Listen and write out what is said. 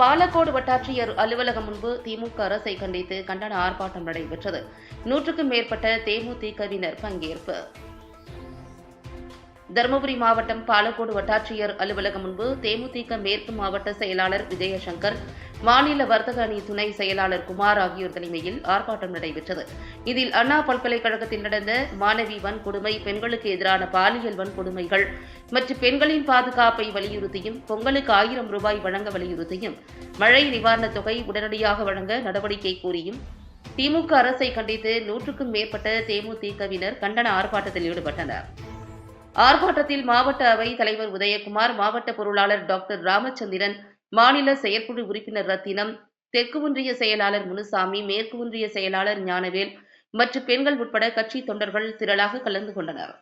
பாலக்கோடு வட்டாட்சியர் அலுவலகம் முன்பு திமுக அரசை கண்டித்து கண்டன ஆர்ப்பாட்டம் நடைபெற்றது. நூற்றுக்கும் மேற்பட்ட தேமுதிகவினர் பங்கேற்பு. தருமபுரி மாவட்டம் பாலக்கோடு வட்டாட்சியர் அலுவலகம் முன்பு தேமுதிக மேற்கு மாவட்ட செயலாளர் விஜயசங்கர் மாநில வர்த்தக அணி துணை செயலாளர் குமார் ஆகியோர் தலைமையில் ஆர்ப்பாட்டம் நடைபெற்றது. இதில் அண்ணா பல்கலைக்கழகத்தில் நடந்த மாணவி வன்கொடுமை பெண்களுக்கு எதிரான பாலியல் வன்கொடுமைகள் மற்றும் பெண்களின் பாதுகாப்பை வலியுறுத்தியும் பொங்கலுக்கு ஆயிரம் ரூபாய் வழங்க வலியுறுத்தியும் மழை நிவாரணத் தொகை உடனடியாக வழங்க நடவடிக்கை கோரியும் திமுக அரசை கண்டித்து நூற்றுக்கும் மேற்பட்ட தேமுதிகவினர் கண்டன ஆர்ப்பாட்டத்தில் ஈடுபட்டனர். ஆர்ப்பாட்டத்தில் மாவட்ட அவை தலைவர் உதயகுமார் மாவட்ட பொருளாளர் டாக்டர் ராமச்சந்திரன் மாநில செயற்குழு உறுப்பினர் ரத்தினம் தெற்கு ஒன்றிய செயலாளர் முனுசாமி மேற்கு ஒன்றிய செயலாளர் ஞானவேல் மற்றும் பெண்கள் உட்பட கட்சி தொண்டர்கள் திரளாக கலந்து கொண்டனர்.